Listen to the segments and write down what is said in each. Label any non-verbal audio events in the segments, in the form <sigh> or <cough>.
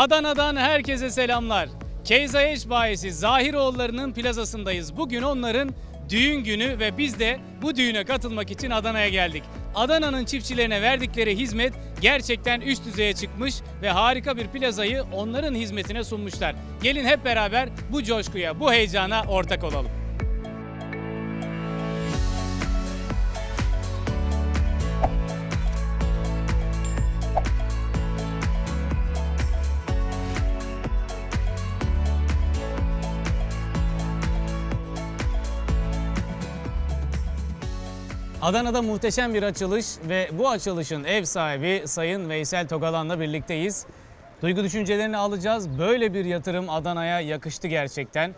Adana'dan herkese selamlar. Keyzayeş bayisi Zahiroğulları'nın plazasındayız. Bugün onların düğün günü ve biz de bu düğüne katılmak için Adana'ya geldik. Adana'nın çiftçilerine verdikleri hizmet gerçekten üst düzeye çıkmış ve harika bir plazayı onların hizmetine sunmuşlar. Gelin hep beraber bu coşkuya, bu heyecana ortak olalım. Adana'da muhteşem bir açılış ve bu açılışın ev sahibi Sayın Veysel Togalan'la birlikteyiz. Duygu düşüncelerini alacağız. Böyle bir yatırım Adana'ya yakıştı gerçekten.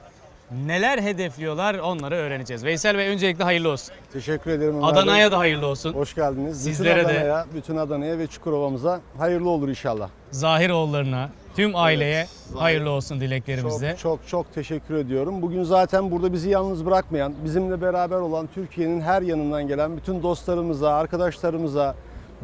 Neler hedefliyorlar onları öğreneceğiz. Veysel Bey öncelikle hayırlı olsun. Teşekkür ederim Ömer Bey. Adana'ya da hayırlı olsun. Hoş geldiniz. Sizlere de. bütün Adana'ya, bütün Adana'ya ve Çukurova'mıza hayırlı olur inşallah. Zahiroğullarına, tüm aileye Zahir. hayırlı olsun dileklerimizle. Çok çok çok teşekkür ediyorum. Bugün zaten burada bizi yalnız bırakmayan, bizimle beraber olan Türkiye'nin her yanından gelen bütün dostlarımıza, arkadaşlarımıza,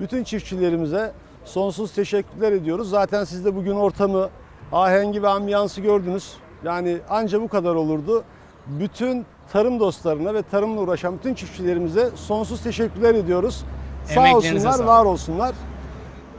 bütün çiftçilerimize sonsuz teşekkürler ediyoruz. Zaten siz de bugün ortamı, ahengi ve ambiyansı gördünüz. Yani anca bu kadar olurdu. Bütün tarım dostlarına ve tarımla uğraşan bütün çiftçilerimize sonsuz teşekkürler ediyoruz. Sağ olsunlar, sağlık. var olsunlar.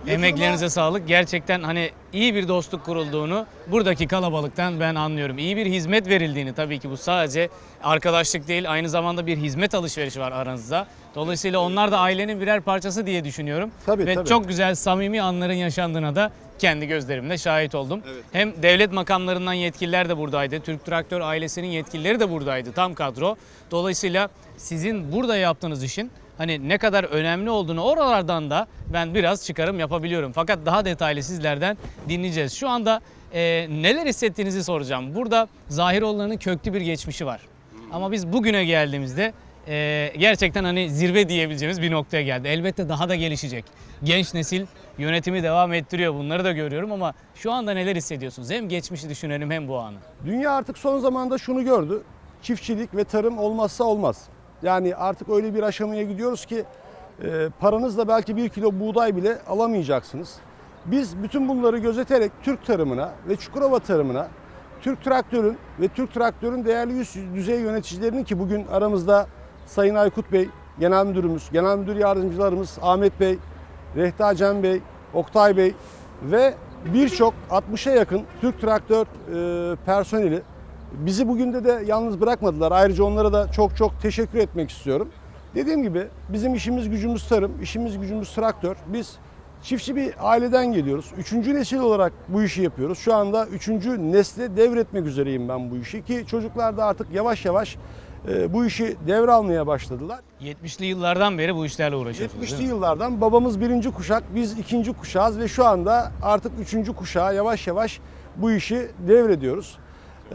Emeklerinize sağlık. Gerçekten hani iyi bir dostluk kurulduğunu buradaki kalabalıktan ben anlıyorum. İyi bir hizmet verildiğini tabii ki bu sadece arkadaşlık değil aynı zamanda bir hizmet alışverişi var aranızda. Dolayısıyla onlar da ailenin birer parçası diye düşünüyorum. Tabii, Ve tabii. çok güzel samimi anların yaşandığına da kendi gözlerimle şahit oldum. Hem devlet makamlarından yetkililer de buradaydı. Türk Traktör ailesinin yetkilileri de buradaydı. Tam kadro. Dolayısıyla sizin burada yaptığınız işin hani ne kadar önemli olduğunu oralardan da ben biraz çıkarım yapabiliyorum. Fakat daha detaylı sizlerden dinleyeceğiz. Şu anda e, neler hissettiğinizi soracağım. Burada Zahiroğulları'nın köklü bir geçmişi var. Ama biz bugüne geldiğimizde e, gerçekten hani zirve diyebileceğimiz bir noktaya geldi. Elbette daha da gelişecek. Genç nesil yönetimi devam ettiriyor. Bunları da görüyorum ama şu anda neler hissediyorsunuz? Hem geçmişi düşünelim hem bu anı. Dünya artık son zamanda şunu gördü. Çiftçilik ve tarım olmazsa olmaz. Yani artık öyle bir aşamaya gidiyoruz ki e, paranızla belki bir kilo buğday bile alamayacaksınız. Biz bütün bunları gözeterek Türk tarımına ve Çukurova tarımına Türk Traktör'ün ve Türk Traktör'ün değerli üst düzey yöneticilerinin ki bugün aramızda Sayın Aykut Bey, Genel Müdürümüz, Genel Müdür Yardımcılarımız Ahmet Bey, Rehta Cem Bey, Oktay Bey ve birçok 60'a yakın Türk Traktör e, personeli bizi bugün de de yalnız bırakmadılar. Ayrıca onlara da çok çok teşekkür etmek istiyorum. Dediğim gibi bizim işimiz gücümüz tarım, işimiz gücümüz traktör. Biz çiftçi bir aileden geliyoruz. Üçüncü nesil olarak bu işi yapıyoruz. Şu anda üçüncü nesle devretmek üzereyim ben bu işi ki çocuklar da artık yavaş yavaş e, bu işi devralmaya başladılar. 70'li yıllardan beri bu işlerle uğraşıyorsunuz 70'li değil mi? yıllardan babamız birinci kuşak, biz ikinci kuşağız ve şu anda artık üçüncü kuşağa yavaş yavaş bu işi devrediyoruz.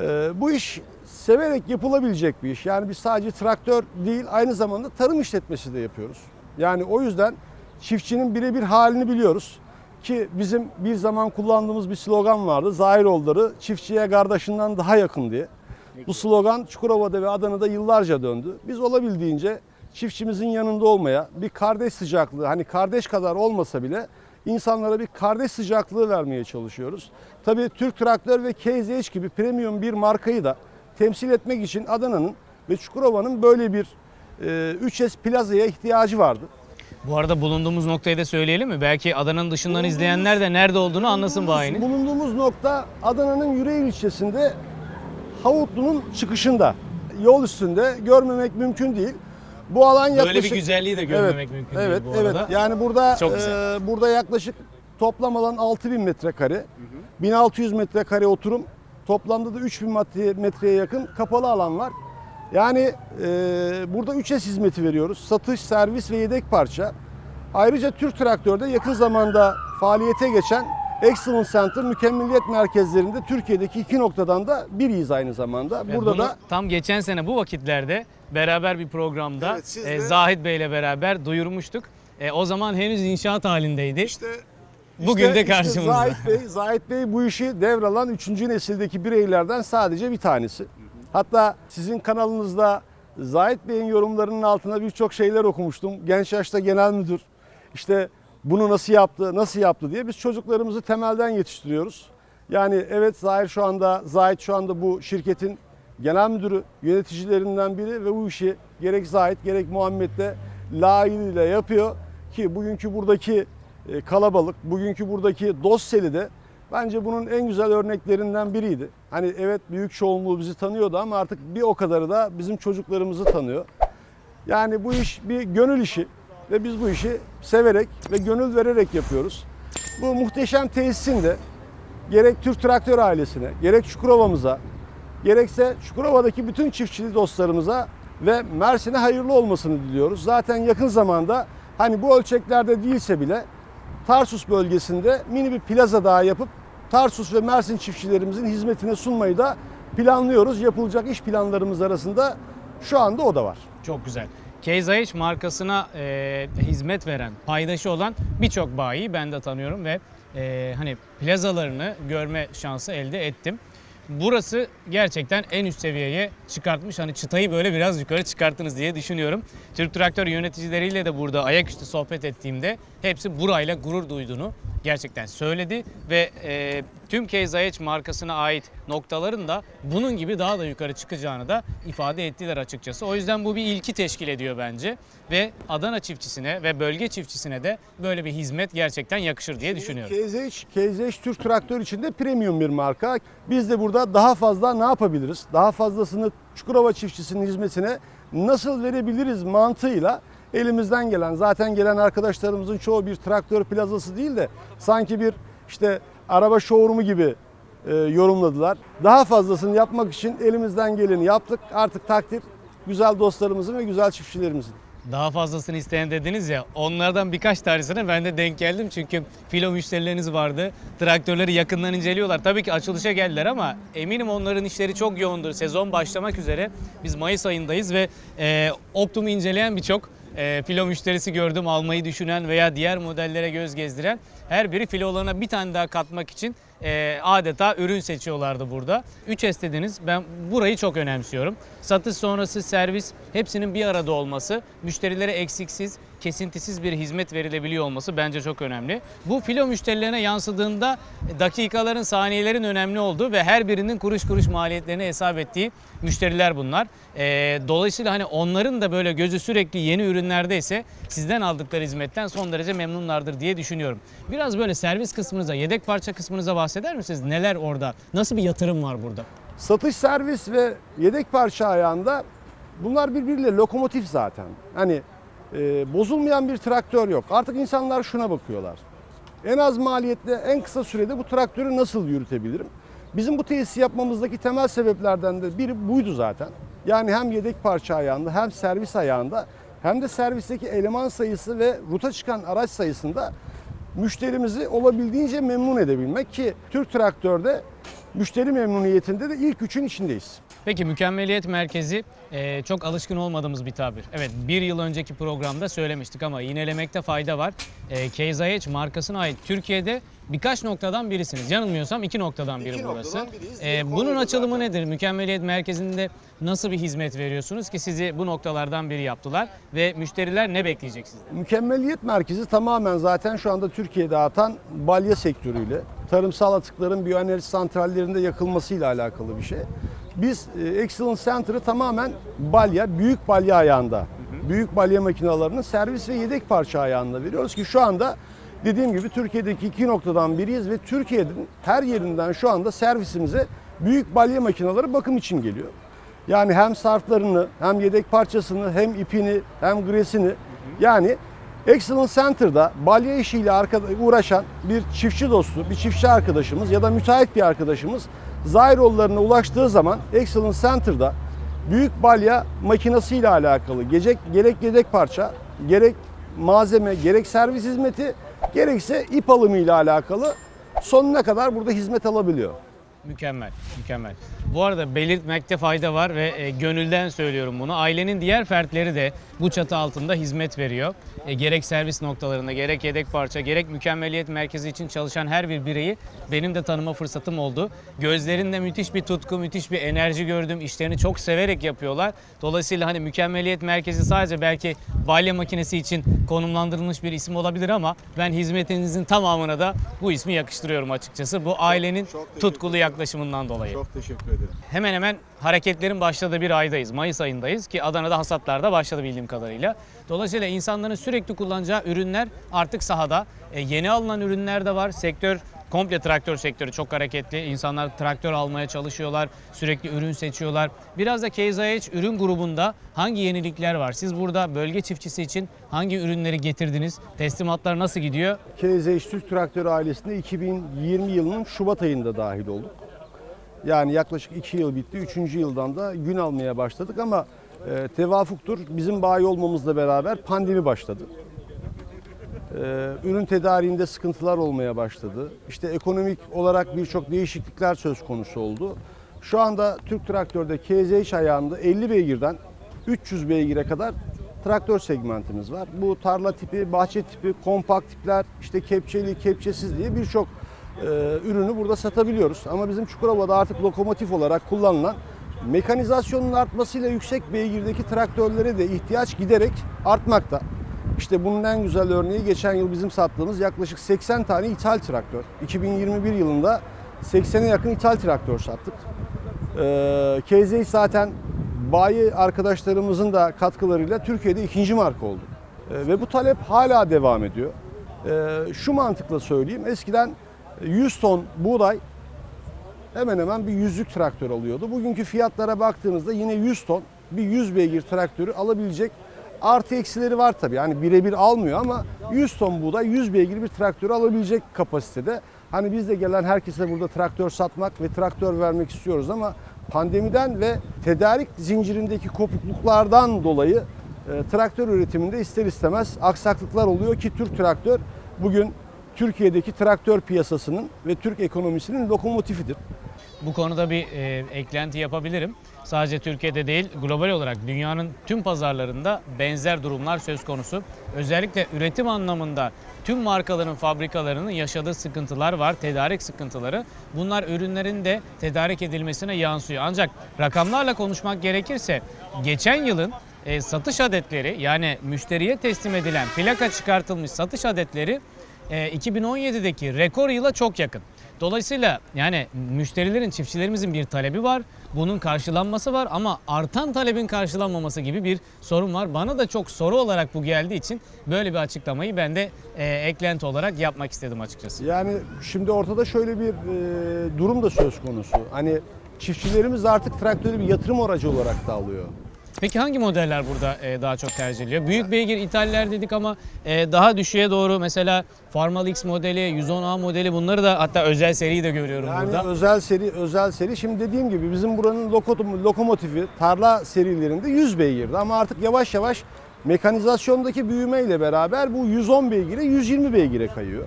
Ee, bu iş severek yapılabilecek bir iş. Yani biz sadece traktör değil, aynı zamanda tarım işletmesi de yapıyoruz. Yani o yüzden çiftçinin birebir halini biliyoruz. Ki bizim bir zaman kullandığımız bir slogan vardı. Zahiroğulları çiftçiye kardeşinden daha yakın diye. Bu slogan Çukurova'da ve Adana'da yıllarca döndü. Biz olabildiğince çiftçimizin yanında olmaya, bir kardeş sıcaklığı, hani kardeş kadar olmasa bile insanlara bir kardeş sıcaklığı vermeye çalışıyoruz. Tabii Türk Traktör ve KZH gibi premium bir markayı da temsil etmek için Adana'nın ve Çukurova'nın böyle bir e, 3S plazaya ihtiyacı vardı. Bu arada bulunduğumuz noktayı da söyleyelim mi? Belki Adana'nın dışından izleyenler de nerede olduğunu anlasın bayinin. Bulunduğumuz nokta Adana'nın Yüreğir ilçesinde Havutlu'nun çıkışında. Yol üstünde görmemek mümkün değil. Bu alan yaklaşık... Böyle bir güzelliği de görmemek mümkün evet, değil bu evet. arada. Yani burada Çok güzel. e, burada yaklaşık toplam alan 6000 metrekare. 1600 metrekare oturum. Toplamda da 3000 metre- metreye yakın kapalı alan var. Yani e, burada 3S hizmeti veriyoruz. Satış, servis ve yedek parça. Ayrıca Türk Traktör'de yakın zamanda faaliyete geçen Excellence Center mükemmeliyet merkezlerinde Türkiye'deki iki noktadan da biriyiz aynı zamanda. Ve Burada bunu da tam geçen sene bu vakitlerde beraber bir programda Evet, siz e, de- Zahit Bey'le beraber duyurmuştuk. E, o zaman henüz inşaat halindeydi. işte Bugün İşte- de işte karşımızda. Zahit Bey, <laughs> Zahit Bey bu işi devralan 3. nesildeki bireylerden sadece bir tanesi. Hatta sizin kanalınızda Zahit Bey'in yorumlarının altına birçok şeyler okumuştum. Genç yaşta genel müdür. İşte bunu nasıl yaptı, nasıl yaptı diye biz çocuklarımızı temelden yetiştiriyoruz. Yani evet Zahir şu anda, Zahit şu anda bu şirketin genel müdürü, yöneticilerinden biri ve bu işi gerek Zahit gerek Muhammed'de layığıyla yapıyor. Ki bugünkü buradaki e, kalabalık, bugünkü buradaki dosyeli de bence bunun en güzel örneklerinden biriydi. Hani evet büyük çoğunluğu bizi tanıyordu ama artık bir o kadarı da bizim çocuklarımızı tanıyor. Yani bu iş bir gönül işi ve biz bu işi severek ve gönül vererek yapıyoruz. Bu muhteşem tesisin de gerek Türk Traktör ailesine, gerek Çukurova'mıza, gerekse Çukurova'daki bütün çiftçili dostlarımıza ve Mersin'e hayırlı olmasını diliyoruz. Zaten yakın zamanda hani bu ölçeklerde değilse bile Tarsus bölgesinde mini bir plaza daha yapıp Tarsus ve Mersin çiftçilerimizin hizmetine sunmayı da planlıyoruz. Yapılacak iş planlarımız arasında şu anda o da var. Çok güzel. IH markasına e, hizmet veren, paydaşı olan birçok bayi ben de tanıyorum ve e, hani plazalarını görme şansı elde ettim. Burası gerçekten en üst seviyeye çıkartmış. Hani çıtayı böyle biraz yukarı çıkarttınız diye düşünüyorum. Türk Traktör yöneticileriyle de burada ayaküstü sohbet ettiğimde hepsi burayla gurur duyduğunu gerçekten söyledi ve e, tüm IH markasına ait noktaların da bunun gibi daha da yukarı çıkacağını da ifade ettiler açıkçası. O yüzden bu bir ilki teşkil ediyor bence ve Adana çiftçisine ve bölge çiftçisine de böyle bir hizmet gerçekten yakışır diye düşünüyorum. KZH, KZH Türk Traktör için de premium bir marka. Biz de burada daha fazla ne yapabiliriz? Daha fazlasını Çukurova çiftçisinin hizmetine nasıl verebiliriz mantığıyla elimizden gelen zaten gelen arkadaşlarımızın çoğu bir traktör plazası değil de sanki bir işte araba showroom'u gibi e, yorumladılar. Daha fazlasını yapmak için elimizden geleni yaptık. Artık takdir güzel dostlarımızın ve güzel çiftçilerimizin. Daha fazlasını isteyen dediniz ya onlardan birkaç tanesine ben de denk geldim çünkü filo müşterileriniz vardı. Traktörleri yakından inceliyorlar. Tabii ki açılışa geldiler ama eminim onların işleri çok yoğundur. Sezon başlamak üzere. Biz Mayıs ayındayız ve e, Optum'u inceleyen birçok e, filo müşterisi gördüm almayı düşünen veya diğer modellere göz gezdiren. Her biri filolarına bir tane daha katmak için e, adeta ürün seçiyorlardı burada. 3S dediniz. Ben burayı çok önemsiyorum. Satış sonrası servis hepsinin bir arada olması, müşterilere eksiksiz, kesintisiz bir hizmet verilebiliyor olması bence çok önemli. Bu filo müşterilerine yansıdığında dakikaların, saniyelerin önemli olduğu ve her birinin kuruş kuruş maliyetlerini hesap ettiği müşteriler bunlar. E, dolayısıyla hani onların da böyle gözü sürekli yeni ürünlerdeyse sizden aldıkları hizmetten son derece memnunlardır diye düşünüyorum. Biraz böyle servis kısmınıza, yedek parça kısmınıza bahseder misiniz? Neler orada? Nasıl bir yatırım var burada? Satış servis ve yedek parça ayağında bunlar birbiriyle lokomotif zaten. Hani e, bozulmayan bir traktör yok. Artık insanlar şuna bakıyorlar. En az maliyetle en kısa sürede bu traktörü nasıl yürütebilirim? Bizim bu tesisi yapmamızdaki temel sebeplerden de biri buydu zaten. Yani hem yedek parça ayağında hem servis ayağında hem de servisteki eleman sayısı ve ruta çıkan araç sayısında müşterimizi olabildiğince memnun edebilmek ki Türk Traktör'de müşteri memnuniyetinde de ilk üçün içindeyiz. Peki mükemmeliyet merkezi e, çok alışkın olmadığımız bir tabir. Evet bir yıl önceki programda söylemiştik ama yinelemekte fayda var. E, IH markasına ait Türkiye'de birkaç noktadan birisiniz. Yanılmıyorsam iki noktadan biri İki burası. noktadan biriyiz. E, bunun açılımı zaten. nedir? Mükemmeliyet merkezinde nasıl bir hizmet veriyorsunuz ki sizi bu noktalardan biri yaptılar ve müşteriler ne bekleyecek sizden? Mükemmeliyet merkezi tamamen zaten şu anda Türkiye'de atan balya sektörüyle, tarımsal atıkların biyoenerji santrallerinde yakılmasıyla alakalı bir şey. Biz e, Excellence Center'ı tamamen balya, büyük balya ayağında, büyük balya makinelerinin servis ve yedek parça ayağında veriyoruz ki şu anda dediğim gibi Türkiye'deki iki noktadan biriyiz ve Türkiye'nin her yerinden şu anda servisimize büyük balya makineleri bakım için geliyor. Yani hem sarflarını, hem yedek parçasını, hem ipini, hem gresini. Yani Excellence Center'da balya işiyle uğraşan bir çiftçi dostu, bir çiftçi arkadaşımız ya da müteahhit bir arkadaşımız Zairoğullarına ulaştığı zaman Excellence Center'da büyük balya makinesiyle alakalı gerek, gerek yedek parça, gerek malzeme, gerek servis hizmeti, gerekse ip alımı ile alakalı sonuna kadar burada hizmet alabiliyor. Mükemmel, mükemmel. Bu arada belirtmekte fayda var ve e, gönülden söylüyorum bunu. Ailenin diğer fertleri de bu çatı altında hizmet veriyor. E, gerek servis noktalarında, gerek yedek parça, gerek mükemmeliyet merkezi için çalışan her bir bireyi benim de tanıma fırsatım oldu. Gözlerinde müthiş bir tutku, müthiş bir enerji gördüm. İşlerini çok severek yapıyorlar. Dolayısıyla hani mükemmeliyet merkezi sadece belki balya makinesi için konumlandırılmış bir isim olabilir ama ben hizmetinizin tamamına da bu ismi yakıştırıyorum açıkçası. Bu ailenin çok teşekkür tutkulu yaklaşımından dolayı. Çok teşekkür ederim. Hemen hemen hareketlerin başladığı bir aydayız. Mayıs ayındayız ki Adana'da hasatlar da başladı bildiğim kadarıyla. Dolayısıyla insanların sürekli kullanacağı ürünler artık sahada. E, yeni alınan ürünler de var. Sektör komple traktör sektörü çok hareketli. İnsanlar traktör almaya çalışıyorlar. Sürekli ürün seçiyorlar. Biraz da KZH ürün grubunda hangi yenilikler var? Siz burada bölge çiftçisi için hangi ürünleri getirdiniz? Teslimatlar nasıl gidiyor? KZH Türk Traktör ailesine 2020 yılının Şubat ayında dahil olduk. Yani yaklaşık 2 yıl bitti. 3. yıldan da gün almaya başladık ama e, tevafuktur. Bizim bayi olmamızla beraber pandemi başladı. E, ürün tedariğinde sıkıntılar olmaya başladı. İşte ekonomik olarak birçok değişiklikler söz konusu oldu. Şu anda Türk Traktör'de KZH ayağında 50 beygirden 300 beygire kadar traktör segmentimiz var. Bu tarla tipi, bahçe tipi, kompakt tipler, işte kepçeli, kepçesiz diye birçok e, ürünü burada satabiliyoruz. Ama bizim Çukurova'da artık lokomotif olarak kullanılan mekanizasyonun artmasıyla yüksek beygirdeki traktörlere de ihtiyaç giderek artmakta. İşte bunun en güzel örneği geçen yıl bizim sattığımız yaklaşık 80 tane ithal traktör. 2021 yılında 80'e yakın ithal traktör sattık. Ee, KZH zaten bayi arkadaşlarımızın da katkılarıyla Türkiye'de ikinci marka oldu. Ee, ve bu talep hala devam ediyor. Ee, şu mantıkla söyleyeyim. Eskiden 100 ton buğday hemen hemen bir yüzlük traktör alıyordu. Bugünkü fiyatlara baktığınızda yine 100 ton bir 100 beygir traktörü alabilecek artı eksileri var tabii. Yani birebir almıyor ama 100 ton buğday 100 beygir bir traktörü alabilecek kapasitede. Hani biz de gelen herkese burada traktör satmak ve traktör vermek istiyoruz ama pandemiden ve tedarik zincirindeki kopukluklardan dolayı e, traktör üretiminde ister istemez aksaklıklar oluyor ki Türk Traktör bugün Türkiye'deki traktör piyasasının ve Türk ekonomisinin lokomotifidir. Bu konuda bir e, eklenti yapabilirim. Sadece Türkiye'de değil, global olarak dünyanın tüm pazarlarında benzer durumlar söz konusu. Özellikle üretim anlamında tüm markaların, fabrikalarının yaşadığı sıkıntılar var, tedarik sıkıntıları. Bunlar ürünlerin de tedarik edilmesine yansıyor. Ancak rakamlarla konuşmak gerekirse geçen yılın e, satış adetleri yani müşteriye teslim edilen plaka çıkartılmış satış adetleri e, 2017'deki rekor yıla çok yakın. Dolayısıyla yani müşterilerin, çiftçilerimizin bir talebi var. Bunun karşılanması var ama artan talebin karşılanmaması gibi bir sorun var. Bana da çok soru olarak bu geldiği için böyle bir açıklamayı ben de e, eklenti olarak yapmak istedim açıkçası. Yani şimdi ortada şöyle bir e, durum da söz konusu. Hani çiftçilerimiz artık traktörü bir yatırım aracı olarak da alıyor. Peki hangi modeller burada e, daha çok tercih ediliyor? Büyük beygir ithaller dedik ama e, daha düşüğe doğru mesela Farmal X modeli, 110A modeli bunları da hatta özel seriyi de görüyorum Yani burada. özel seri, özel seri. Şimdi dediğim gibi bizim buranın loko- lokomotifi tarla serilerinde 100 beygirdi ama artık yavaş yavaş mekanizasyondaki büyümeyle beraber bu 110 beygire 120 beygire kayıyor.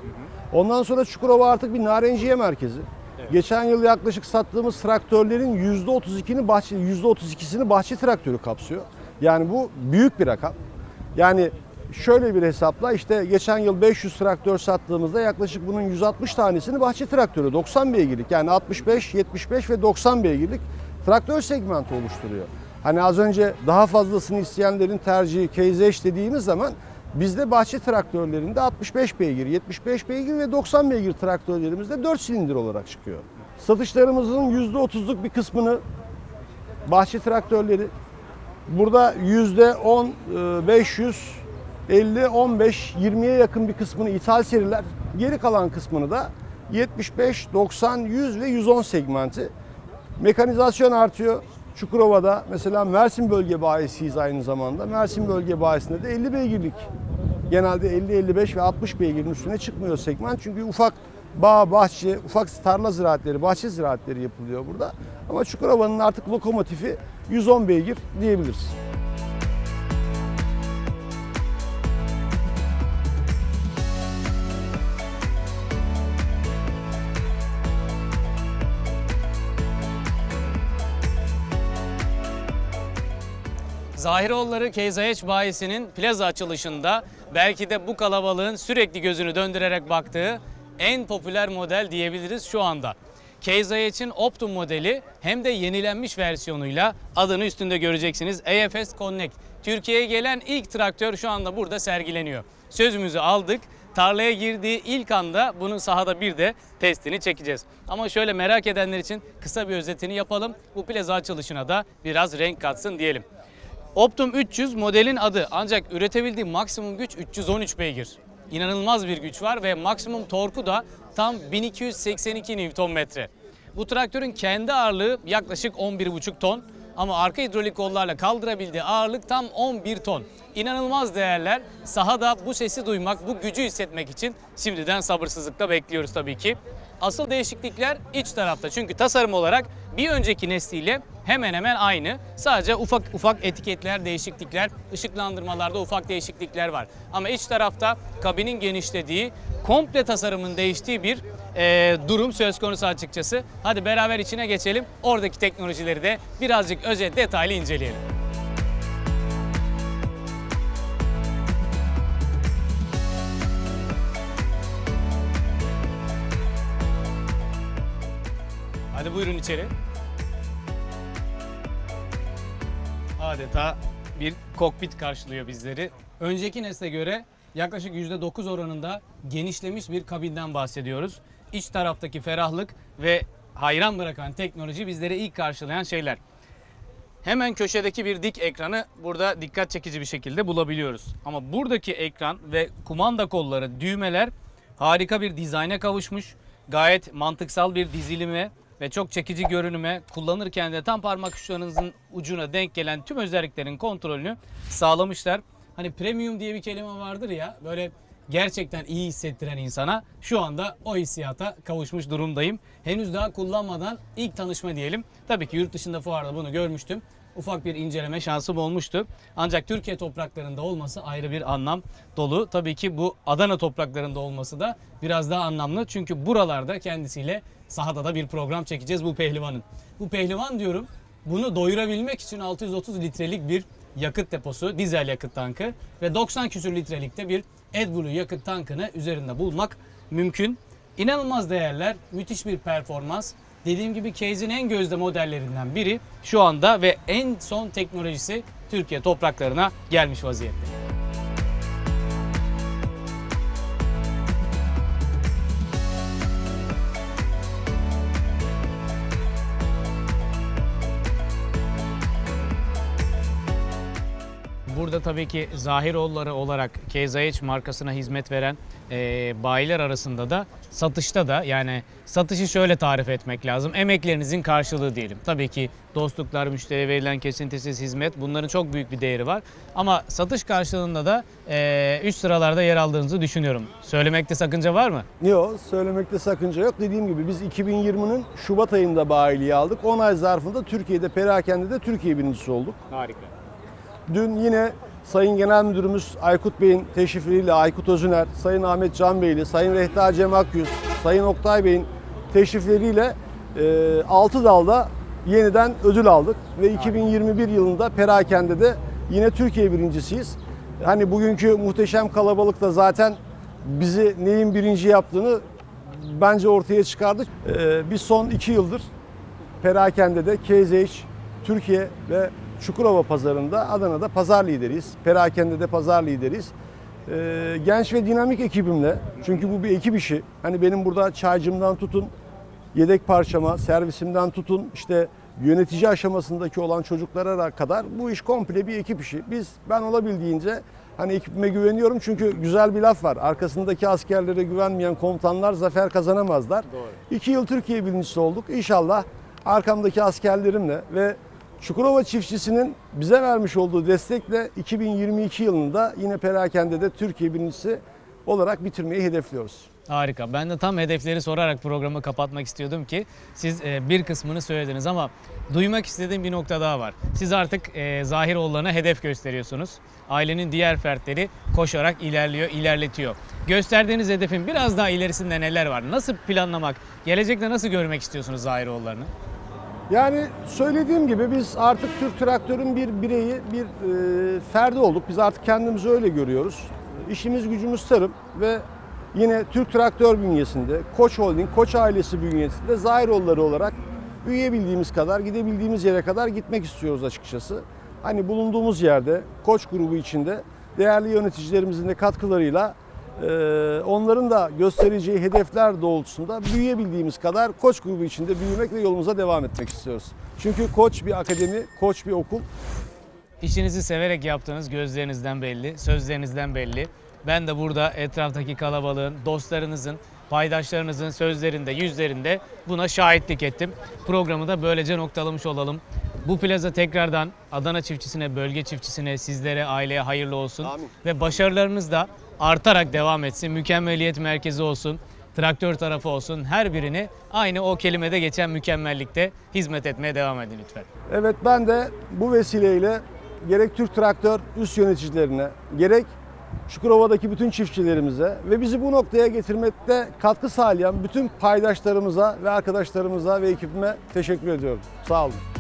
Ondan sonra Çukurova artık bir narenciye merkezi. Geçen yıl yaklaşık sattığımız traktörlerin %32'ni bahçe %32'sini bahçe traktörü kapsıyor. Yani bu büyük bir rakam. Yani şöyle bir hesapla işte geçen yıl 500 traktör sattığımızda yaklaşık bunun 160 tanesini bahçe traktörü 90 beygirlik yani 65, 75 ve 90 beygirlik traktör segmenti oluşturuyor. Hani az önce daha fazlasını isteyenlerin tercihi KZH dediğimiz zaman bizde bahçe traktörlerinde 65 beygir, 75 beygir ve 90 beygir traktörlerimizde 4 silindir olarak çıkıyor. Satışlarımızın %30'luk bir kısmını bahçe traktörleri, Burada yüzde 10, 500, 50, 15, 20'ye yakın bir kısmını ithal seriler. Geri kalan kısmını da 75, 90, 100 ve 110 segmenti. Mekanizasyon artıyor. Çukurova'da mesela Mersin bölge bayisiyiz aynı zamanda. Mersin bölge bayisinde de 50 beygirlik. Genelde 50, 55 ve 60 beygirin üstüne çıkmıyor segment. Çünkü ufak bağ, bahçe, ufak tarla ziraatleri, bahçe ziraatleri yapılıyor burada. Ama Çukurova'nın artık lokomotifi 110 beygir diyebiliriz. Zahiroğulları KZH bayisinin plaza açılışında belki de bu kalabalığın sürekli gözünü döndürerek baktığı en popüler model diyebiliriz şu anda. IH'in Optum modeli hem de yenilenmiş versiyonuyla adını üstünde göreceksiniz. AFS Connect. Türkiye'ye gelen ilk traktör şu anda burada sergileniyor. Sözümüzü aldık. Tarlaya girdiği ilk anda bunun sahada bir de testini çekeceğiz. Ama şöyle merak edenler için kısa bir özetini yapalım. Bu plaza açılışına da biraz renk katsın diyelim. Optum 300 modelin adı ancak üretebildiği maksimum güç 313 beygir. İnanılmaz bir güç var ve maksimum torku da tam 1282 Nm. Bu traktörün kendi ağırlığı yaklaşık 11,5 ton ama arka hidrolik kollarla kaldırabildiği ağırlık tam 11 ton. İnanılmaz değerler. Sahada bu sesi duymak, bu gücü hissetmek için şimdiden sabırsızlıkla bekliyoruz tabii ki. Asıl değişiklikler iç tarafta. Çünkü tasarım olarak bir önceki nesliyle hemen hemen aynı. Sadece ufak ufak etiketler, değişiklikler, ışıklandırmalarda ufak değişiklikler var. Ama iç tarafta kabinin genişlediği, komple tasarımın değiştiği bir eee, durum söz konusu açıkçası. Hadi beraber içine geçelim. Oradaki teknolojileri de birazcık özet detaylı inceleyelim. Hadi buyurun içeri. Adeta bir kokpit karşılıyor bizleri. Önceki nesle göre yaklaşık %9 oranında genişlemiş bir kabinden bahsediyoruz. İç taraftaki ferahlık ve hayran bırakan teknoloji bizleri ilk karşılayan şeyler. Hemen köşedeki bir dik ekranı burada dikkat çekici bir şekilde bulabiliyoruz. Ama buradaki ekran ve kumanda kolları, düğmeler harika bir dizayna kavuşmuş. Gayet mantıksal bir dizilime ve çok çekici görünüme kullanırken de tam parmak uçlarınızın ucuna denk gelen tüm özelliklerin kontrolünü sağlamışlar. Hani premium diye bir kelime vardır ya böyle gerçekten iyi hissettiren insana şu anda o hissiyata kavuşmuş durumdayım. Henüz daha kullanmadan ilk tanışma diyelim. Tabii ki yurt dışında fuarda bunu görmüştüm. Ufak bir inceleme şansım olmuştu. Ancak Türkiye topraklarında olması ayrı bir anlam dolu. Tabii ki bu Adana topraklarında olması da biraz daha anlamlı. Çünkü buralarda kendisiyle sahada da bir program çekeceğiz bu pehlivanın. Bu pehlivan diyorum bunu doyurabilmek için 630 litrelik bir yakıt deposu, dizel yakıt tankı ve 90 küsür litrelikte bir AdBlue yakıt tankını üzerinde bulmak mümkün. İnanılmaz değerler, müthiş bir performans. Dediğim gibi Case'in en gözde modellerinden biri şu anda ve en son teknolojisi Türkiye topraklarına gelmiş vaziyette. Burada tabii ki Zahiroğulları olarak KZH markasına hizmet veren e, bayiler arasında da satışta da yani satışı şöyle tarif etmek lazım. Emeklerinizin karşılığı diyelim. Tabii ki dostluklar, müşteriye verilen kesintisiz hizmet bunların çok büyük bir değeri var. Ama satış karşılığında da e, üst sıralarda yer aldığınızı düşünüyorum. Söylemekte sakınca var mı? Yok söylemekte sakınca yok. Dediğim gibi biz 2020'nin Şubat ayında bayiliği aldık. 10 ay zarfında Türkiye'de perakende de Türkiye birincisi olduk. Harika. Dün yine Sayın Genel Müdürümüz Aykut Bey'in teşrifleriyle Aykut Özüner, Sayın Ahmet Can Beyli, Sayın Rehta Cem Akyüz, Sayın Oktay Bey'in teşrifleriyle 6 dalda yeniden ödül aldık. Ve 2021 yılında perakende de yine Türkiye birincisiyiz. Hani bugünkü muhteşem kalabalık da zaten bizi neyin birinci yaptığını bence ortaya çıkardı. Ee, Biz son 2 yıldır perakende de KZH, Türkiye ve Çukurova pazarında Adana'da pazar lideriyiz. Perakende de pazar lideriyiz. Ee, genç ve dinamik ekibimle çünkü bu bir ekip işi. Hani benim burada çaycımdan tutun yedek parçama, servisimden tutun işte yönetici aşamasındaki olan çocuklara kadar bu iş komple bir ekip işi. Biz ben olabildiğince hani ekibime güveniyorum çünkü güzel bir laf var. Arkasındaki askerlere güvenmeyen komutanlar zafer kazanamazlar. Doğru. İki yıl Türkiye birincisi olduk. İnşallah arkamdaki askerlerimle ve Çukurova çiftçisinin bize vermiş olduğu destekle 2022 yılında yine perakende de Türkiye birincisi olarak bitirmeyi hedefliyoruz. Harika. Ben de tam hedefleri sorarak programı kapatmak istiyordum ki siz e, bir kısmını söylediniz ama duymak istediğim bir nokta daha var. Siz artık e, Zahiroğullarına hedef gösteriyorsunuz. Ailenin diğer fertleri koşarak ilerliyor, ilerletiyor. Gösterdiğiniz hedefin biraz daha ilerisinde neler var? Nasıl planlamak, gelecekte nasıl görmek istiyorsunuz Zahiroğullarını? Yani söylediğim gibi biz artık Türk Traktör'ün bir bireyi, bir e, ferdi olduk. Biz artık kendimizi öyle görüyoruz. işimiz gücümüz tarım ve yine Türk Traktör bünyesinde, Koç Holding, Koç ailesi bünyesinde Zairoğulları olarak büyüyebildiğimiz kadar, gidebildiğimiz yere kadar gitmek istiyoruz açıkçası. Hani bulunduğumuz yerde, Koç grubu içinde değerli yöneticilerimizin de katkılarıyla onların da göstereceği hedefler doğrultusunda büyüyebildiğimiz kadar Koç grubu içinde büyümek ve yolumuza devam etmek istiyoruz. Çünkü Koç bir akademi, Koç bir okul. İşinizi severek yaptığınız gözlerinizden belli, sözlerinizden belli. Ben de burada etraftaki kalabalığın, dostlarınızın, paydaşlarınızın sözlerinde, yüzlerinde buna şahitlik ettim. Programı da böylece noktalamış olalım. Bu plaza tekrardan Adana çiftçisine, bölge çiftçisine, sizlere, aileye hayırlı olsun. Amin. Ve başarılarınız da artarak devam etsin. Mükemmeliyet merkezi olsun, traktör tarafı olsun. Her birini aynı o kelimede geçen mükemmellikte hizmet etmeye devam edin lütfen. Evet ben de bu vesileyle gerek Türk Traktör üst yöneticilerine, gerek Çukurova'daki bütün çiftçilerimize ve bizi bu noktaya getirmekte katkı sağlayan bütün paydaşlarımıza ve arkadaşlarımıza ve ekibime teşekkür ediyorum. Sağ olun.